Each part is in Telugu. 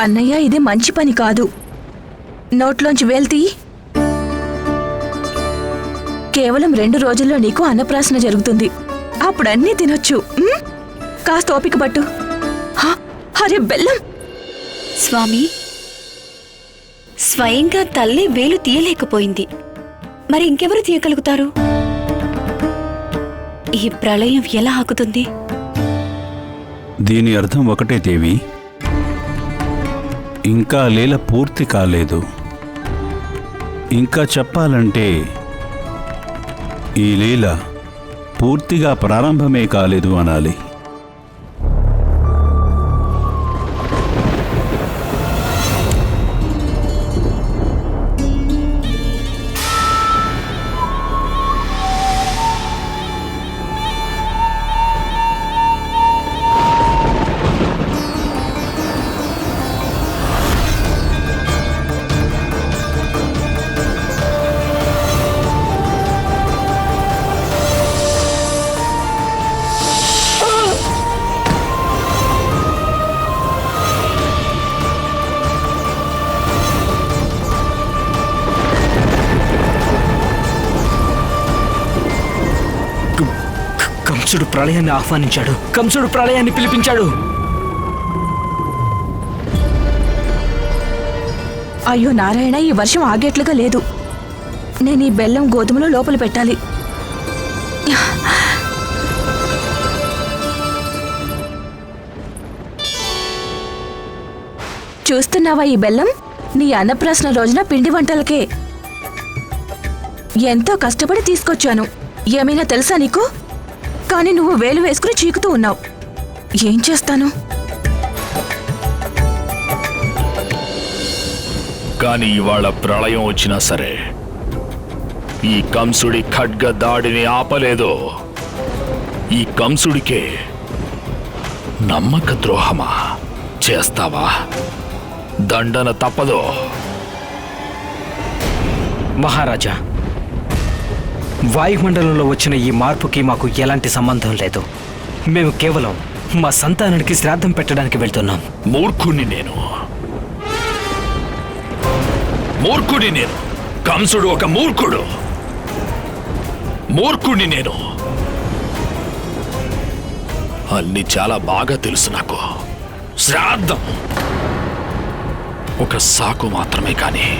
కన్నయ్య ఇది మంచి పని కాదు. నోట్లోంచి వెళ్తీ కేవలం రెండు రోజుల్లో నీకు అన్నప్రాసన జరుగుతుంది. అప్పుడన్నీ తినొచ్చు? కాస్త ఓపిక పట్టు. హా, అరే బెల్లం! స్వామి స్వయంగా తల్లి వేలు తీయలేకపోయింది. మరి ఇంకెవరు తీయగలుగుతారు? ఈ ప్రళయం ఎలా ఆగుతుంది దీని అర్థం ఒకటే దేవి. ఇంకా లీల పూర్తి కాలేదు. ఇంకా చెప్పాలంటే ఈ లీల పూర్తిగా ప్రారంభమే కాలేదు అనాలి. ప్రళయాన్ని ఆహ్వానించాడు. కంసుడు ప్రళయాన్ని పిలిపించాడు. అయ్యో నారాయణ ఈ వర్షం ఆగేట్లుగా లేదు. నేను ఈ బెల్లం గోధుమలో లోపల పెట్టాలి. చూస్తున్నావా ఈ బెల్లం? నీ అన్నప్రాసన రోజున పిండి వంటలకే. ఎంతో కష్టపడి తీసుకొచ్చాను. ఏమైనా తెలుసా నీకు? కానీ నువ్వు వేలు వేసుకుని చీకుతూ ఉన్నావు. ఏం చేస్తాను? కానీ ఇవాళ ప్రళయం వచ్చినా సరే ఈ కంసుడి ఖడ్గ దాడిని ఆపలేదు. ఈ కంసుడికే నమ్మక ద్రోహమా? చేస్తావా? దండన తప్పదో. మహారాజా వాయుమండలంలో వచ్చిన ఈ మార్పుకి మాకు ఎలాంటి సంబంధం లేదు. మేము కేవలం మా సంతానానికి శ్రాద్ధం పెట్టడానికి వెళ్తున్నాం. మూర్ఖుణ్ణి నేను. మూర్ఖుడి నేను. కంసుడు ఒక మూర్ఖుడు. మూర్ఖుడిని నేను. అన్ని చాలా బాగా తెలుసు నాకు. శ్రాద్ధం. ఒక సాకు మాత్రమే కానీ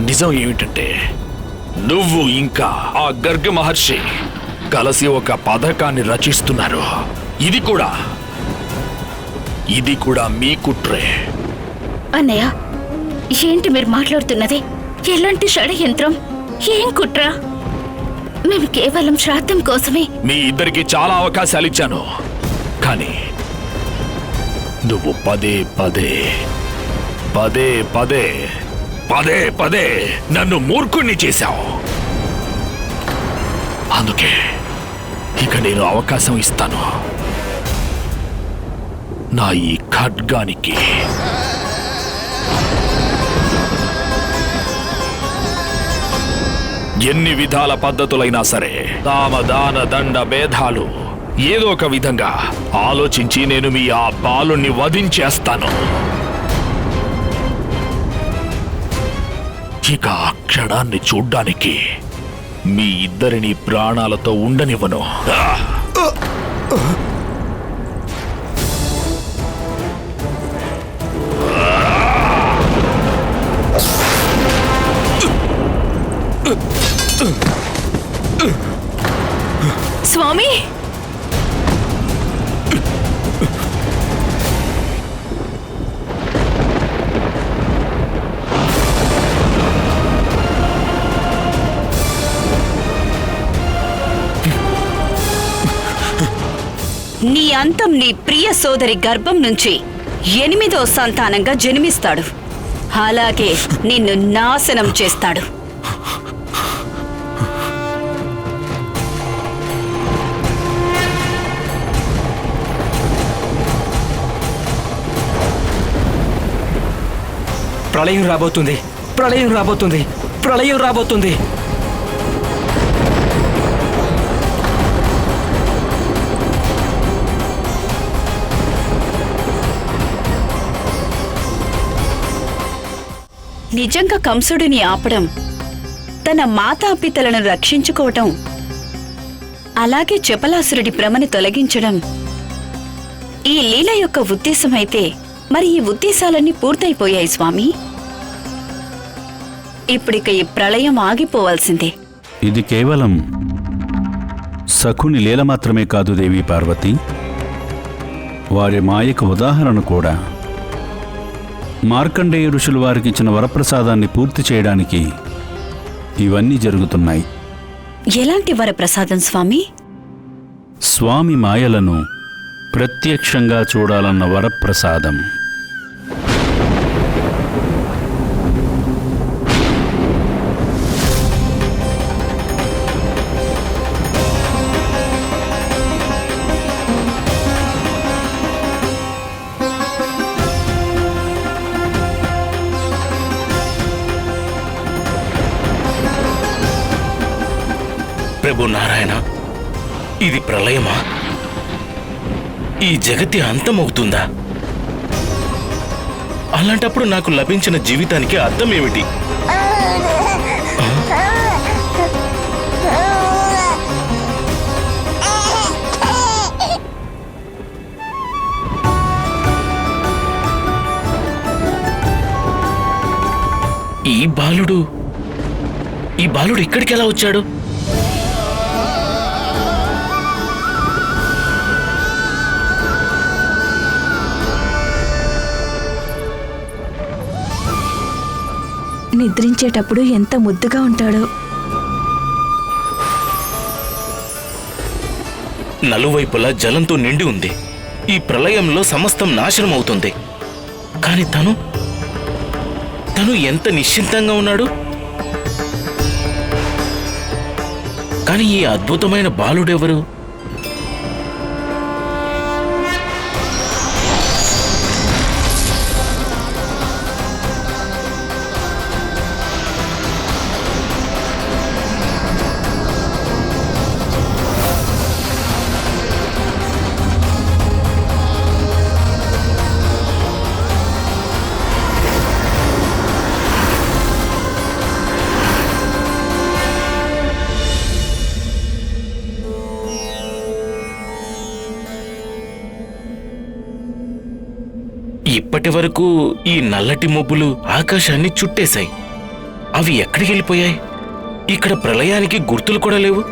నిజం ఏమిటంటే నువ్వు ఇంకా ఆ గర్గ మహర్షి కలిసి ఒక పథకాన్ని రచిస్తున్నారు. ఇది కూడా ఇది కూడా మీ కుట్రే. అన్నయ్య ఏంటి మీరు మాట్లాడుతున్నది? ఎలాంటి షడయంత్రం? ఏం కుట్ర? మేము కేవలం శ్రాద్ధం కోసమే. మీ ఇద్దరికి చాలా అవకాశాలు ఇచ్చాను. కానీ నువ్వు పదే పదే పదే పదే పదే పదే నన్ను మూర్ఖుణ్ణి చేశావు. అందుకే ఇక నేను అవకాశం ఇస్తాను. నా ఈ ఖడ్గానికి. ఎన్ని విధాల పద్ధతులైనా సరే సామదాన దండ భేదాలు ఏదో ఒక విధంగా ఆలోచించి నేను మీ ఆ బాలుణ్ణి వధించేస్తాను. ఇక ఆ క్షణాన్ని చూడ్డానికి మీ ఇద్దరిని ప్రాణాలతో ఉండనివ్వను. అంతం నీ ప్రియ సోదరి గర్భం నుంచి ఎనిమిదో సంతానంగా జన్మిస్తాడు. అలాగే నిన్ను నాశనం చేస్తాడు. ప్రళయం రాబోతుంది. ప్రళయం రాబోతుంది. ప్రళయం రాబోతుంది. నిజంగా కంసుడిని ఆపడం తన మాతాపితలను రక్షించుకోవటం అలాగే చపలాసురుడి భ్రమను తొలగించడం ఈ లీల యొక్క ఉద్దేశమైతే మరి ఈ ఉద్దేశాలన్నీ పూర్తయిపోయాయి స్వామి. ఇప్పుడిక ఈ ప్రళయం ఆగిపోవాల్సిందే. ఇది కేవలం సఖుని లీల మాత్రమే కాదు దేవి పార్వతి. వారి మాయకు ఉదాహరణ కూడా. మార్కండేయ ఋషులు వారికి ఇచ్చిన వరప్రసాదాన్ని పూర్తి చేయడానికి ఇవన్నీ జరుగుతున్నాయి. ఎలాంటి వరప్రసాదం స్వామి? స్వామి మాయలను ప్రత్యక్షంగా చూడాలన్న వరప్రసాదం. ఇది ప్రళయమా? ఈ జగతి అంతమవుతుందా? అలాంటప్పుడు నాకు లభించిన జీవితానికి అర్థం ఏమిటి ఈ బాలుడు ఈ బాలుడు ఇక్కడికి ఎలా వచ్చాడు? నిద్రించేటప్పుడు ఎంత ముద్దుగా ఉంటాడో. నలువైపులా జలంతో నిండి ఉంది. ఈ ప్రళయంలో సమస్తం నాశనం అవుతుంది. కాని తను? తను ఎంత నిశ్చింతంగా ఉన్నాడు? కాని ఈ అద్భుతమైన బాలుడెవరు? ఇప్పటి వరకు ఈ నల్లటి మబ్బులు ఆకాశాన్ని చుట్టేశాయి. అవి ఎక్కడికి వెళ్ళిపోయాయి? ఇక్కడ ప్రళయానికి గుర్తులు కూడా లేవు?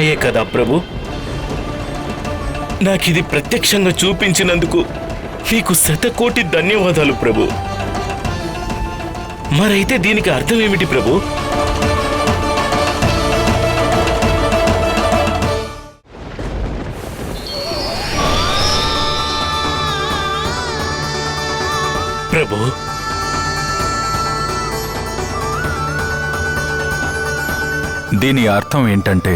మాయే కదా ప్రభు? నాకిది ప్రత్యక్షంగా చూపించినందుకు మీకు శతకోటి ధన్యవాదాలు ప్రభు. మరైతే దీనికి అర్థం ఏమిటి ప్రభు? ప్రభు? దీని అర్థం ఏంటంటే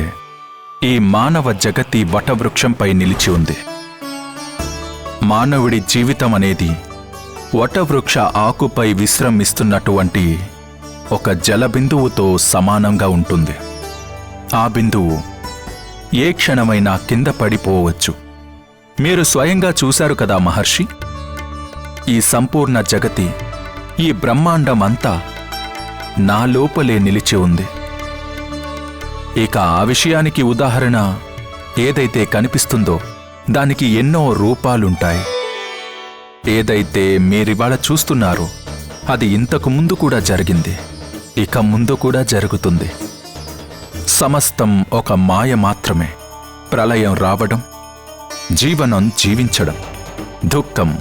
ఈ మానవ జగతి వటవృక్షంపై నిలిచి ఉంది. మానవుడి జీవితం అనేది వటవృక్ష ఆకుపై విశ్రమిస్తున్నటువంటి ఒక జలబిందువుతో సమానంగా ఉంటుంది. ఆ బిందువు ఏ క్షణమైనా కింద పడిపోవచ్చు. మీరు స్వయంగా చూశారు కదా మహర్షి? ఈ సంపూర్ణ జగతి ఈ బ్రహ్మాండం అంతా నా లోపలే నిలిచి ఉంది. ఇక ఆ విషయానికి ఉదాహరణ ఏదైతే కనిపిస్తుందో దానికి ఎన్నో రూపాలుంటాయి. ఏదైతే మీరివాళ చూస్తున్నారో అది ఇంతకు ముందు కూడా జరిగింది. ఇక ముందు కూడా జరుగుతుంది. సమస్తం ఒక మాయ మాత్రమే. ప్రళయం రావడం జీవనం జీవించడం దుఃఖం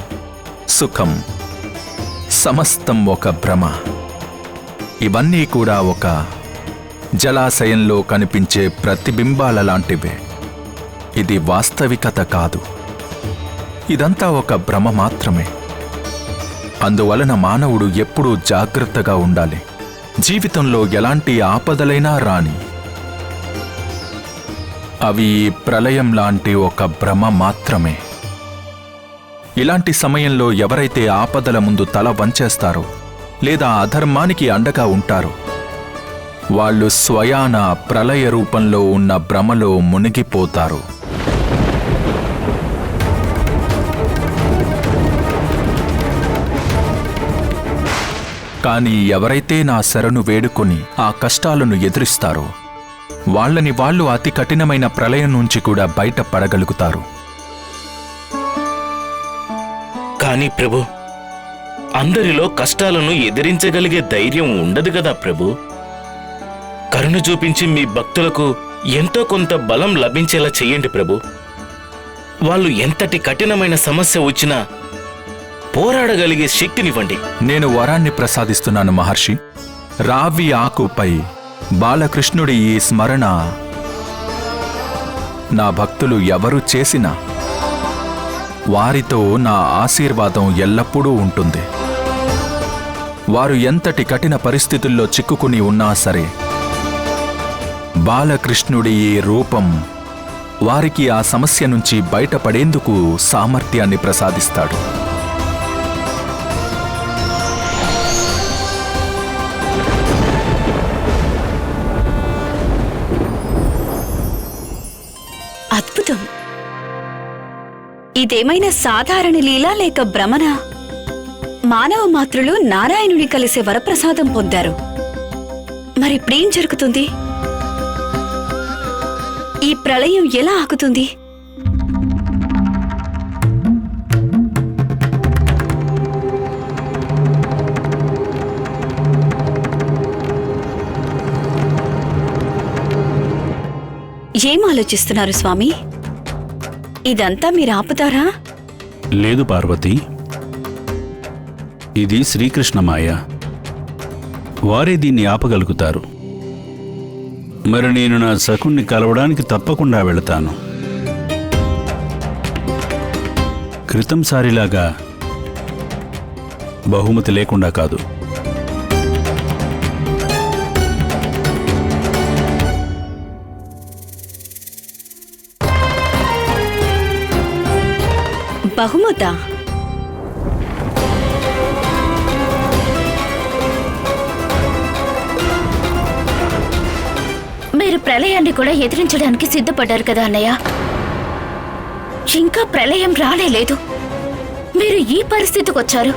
సుఖం సమస్తం ఒక భ్రమ. ఇవన్నీ కూడా ఒక జలాశయంలో కనిపించే ప్రతిబింబాల లాంటివే. ఇది వాస్తవికత కాదు. ఇదంతా ఒక భ్రమ మాత్రమే. అందువలన మానవుడు ఎప్పుడూ జాగ్రత్తగా ఉండాలి. జీవితంలో ఎలాంటి ఆపదలైనా రాని. అవి ప్రళయం లాంటి ఒక భ్రమ మాత్రమే. ఇలాంటి సమయంలో ఎవరైతే ఆపదల ముందు తల వంచేస్తారో లేదా అధర్మానికి అండగా ఉంటారో వాళ్ళు స్వయాన ప్రళయ రూపంలో ఉన్న భ్రమలో మునిగిపోతారు. కానీ ఎవరైతే నా శరణు వేడుకొని ఆ కష్టాలను ఎదురిస్తారో వాళ్ళని వాళ్ళు అతి కఠినమైన ప్రళయం నుంచి కూడా బయటపడగలుగుతారు కానీ ప్రభు అందరిలో కష్టాలను ఎదిరించగలిగే ధైర్యం ఉండదు కదా ప్రభు? కరుణ చూపించి మీ భక్తులకు ఎంతో కొంత బలం లభించేలా చెయ్యండి ప్రభు. వాళ్ళు ఎంతటి కఠినమైన సమస్య వచ్చినా పోరాడగలిగే శక్తినివ్వండి. నేను వరాన్ని ప్రసాదిస్తున్నాను మహర్షి. రావి ఆకుపై బాలకృష్ణుడి ఈ స్మరణ నా భక్తులు ఎవరు చేసినా వారితో నా ఆశీర్వాదం ఎల్లప్పుడూ ఉంటుంది. వారు ఎంతటి కఠిన పరిస్థితుల్లో చిక్కుకుని ఉన్నా సరే బాలకృష్ణుడి ఈ రూపం. వారికి ఆ సమస్య నుంచి బయటపడేందుకు సామర్థ్యాన్ని ప్రసాదిస్తాడు. అద్భుతం. ఇదేమైనా సాధారణ లీలా లేక భ్రమణ మానవ మాతృలు నారాయణుని కలిసే వరప్రసాదం పొందారు. మరిప్పుడేం జరుగుతుంది? ఈ ప్రళయం ఎలా ఆగుతుంది? ఏం ఆలోచిస్తున్నారు స్వామి? ఇదంతా మీరు ఆపుతారా? లేదు పార్వతి. ఇది శ్రీకృష్ణ మాయ వారే దీన్ని ఆపగలుగుతారు. మరి నేను నా సకుణ్ణి కలవడానికి తప్పకుండా వెళతాను. క్రితంసారిలాగా బహుమతి లేకుండా కాదు. బహుమత? మీరు ప్రళయాన్ని కూడా ఎదిరించడానికి సిద్ధపడ్డారు కదా అన్నయ్య? ఇంకా ప్రళయం రాలేదు మీరు ఈ పరిస్థితికి వచ్చారు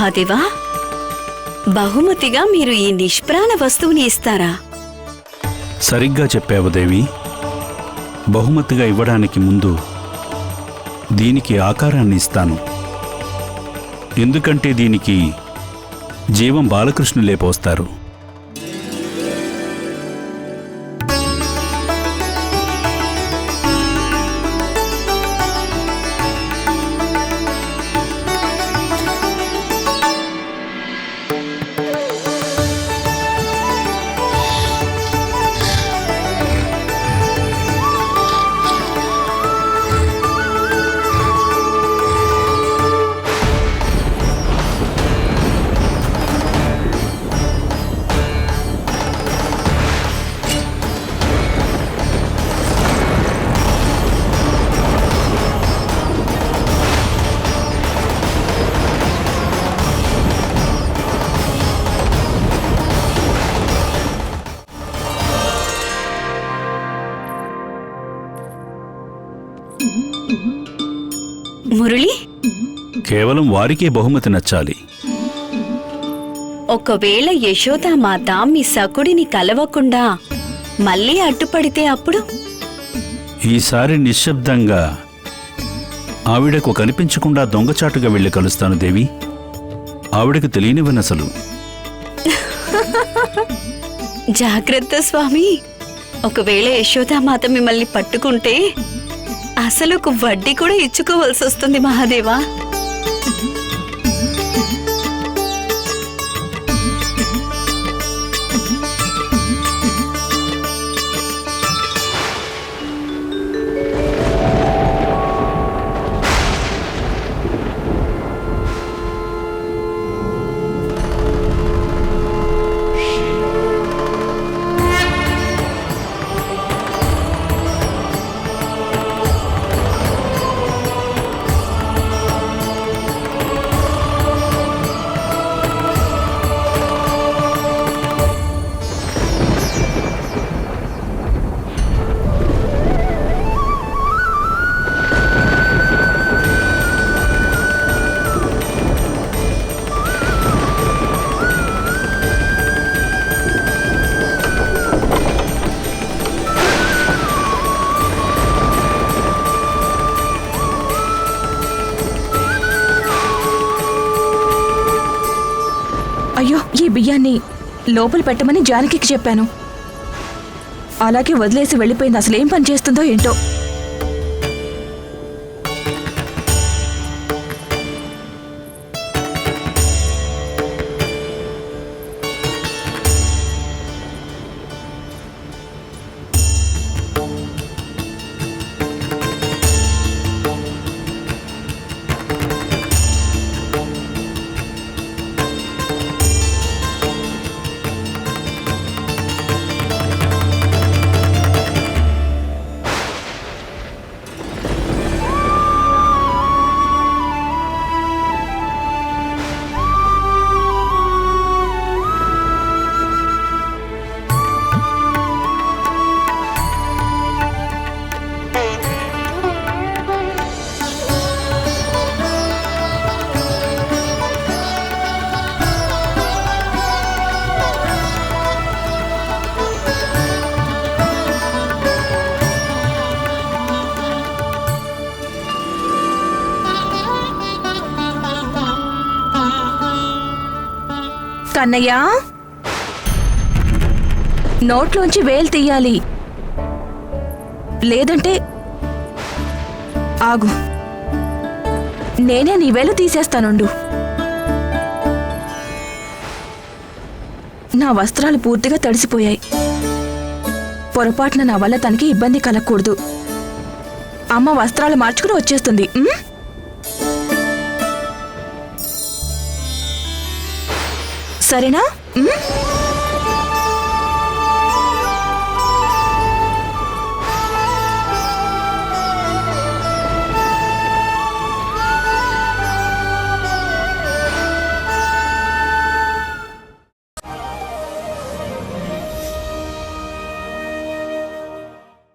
మహాదేవా బహుమతిగా మీరు ఈ నిష్ప్రాణ వస్తువుని ఇస్తారా? సరిగ్గా చెప్పావు దేవి. బహుమతిగా ఇవ్వడానికి ముందు దీనికి ఆకారాన్ని ఇస్తాను. ఎందుకంటే దీనికి జీవం బాలకృష్ణులే పోస్తారు. కేవలం వారికే బహుమతి నచ్చాలి. ఒకవేళ యశోదామాత మీ సకుడిని కలవకుండా మళ్ళీ అడ్డుపడితే అప్పుడు? ఈసారి నిశ్శబ్దంగా ఆవిడకు కనిపించకుండా దొంగచాటుగా వెళ్ళి కలుస్తాను దేవి. ఆవిడకు తెలియనివనసలు జాగ్రత్త స్వామి. ఒకవేళ యశోదామాత మిమ్మల్ని పట్టుకుంటే అసలు ఒక వడ్డీ కూడా ఇచ్చుకోవాల్సి వస్తుంది మహాదేవా. フフフ。బియ్యాన్ని లోపల పెట్టమని జానకికి చెప్పాను. అలాగే వదిలేసి వెళ్ళిపోయింది. అసలు పని చేస్తుందో ఏంటో. కన్నయ్య? నోట్లోంచి వేలు తీయాలి. లేదంటే ఆగు. నేనే నీ వేలు తీసేస్తానుండు. నా వస్త్రాలు పూర్తిగా తడిసిపోయాయి. పొరపాటున నా వల్ల తనకి ఇబ్బంది కలగకూడదు. అమ్మ వస్త్రాలు మార్చుకుని వచ్చేస్తుంది సరేనా?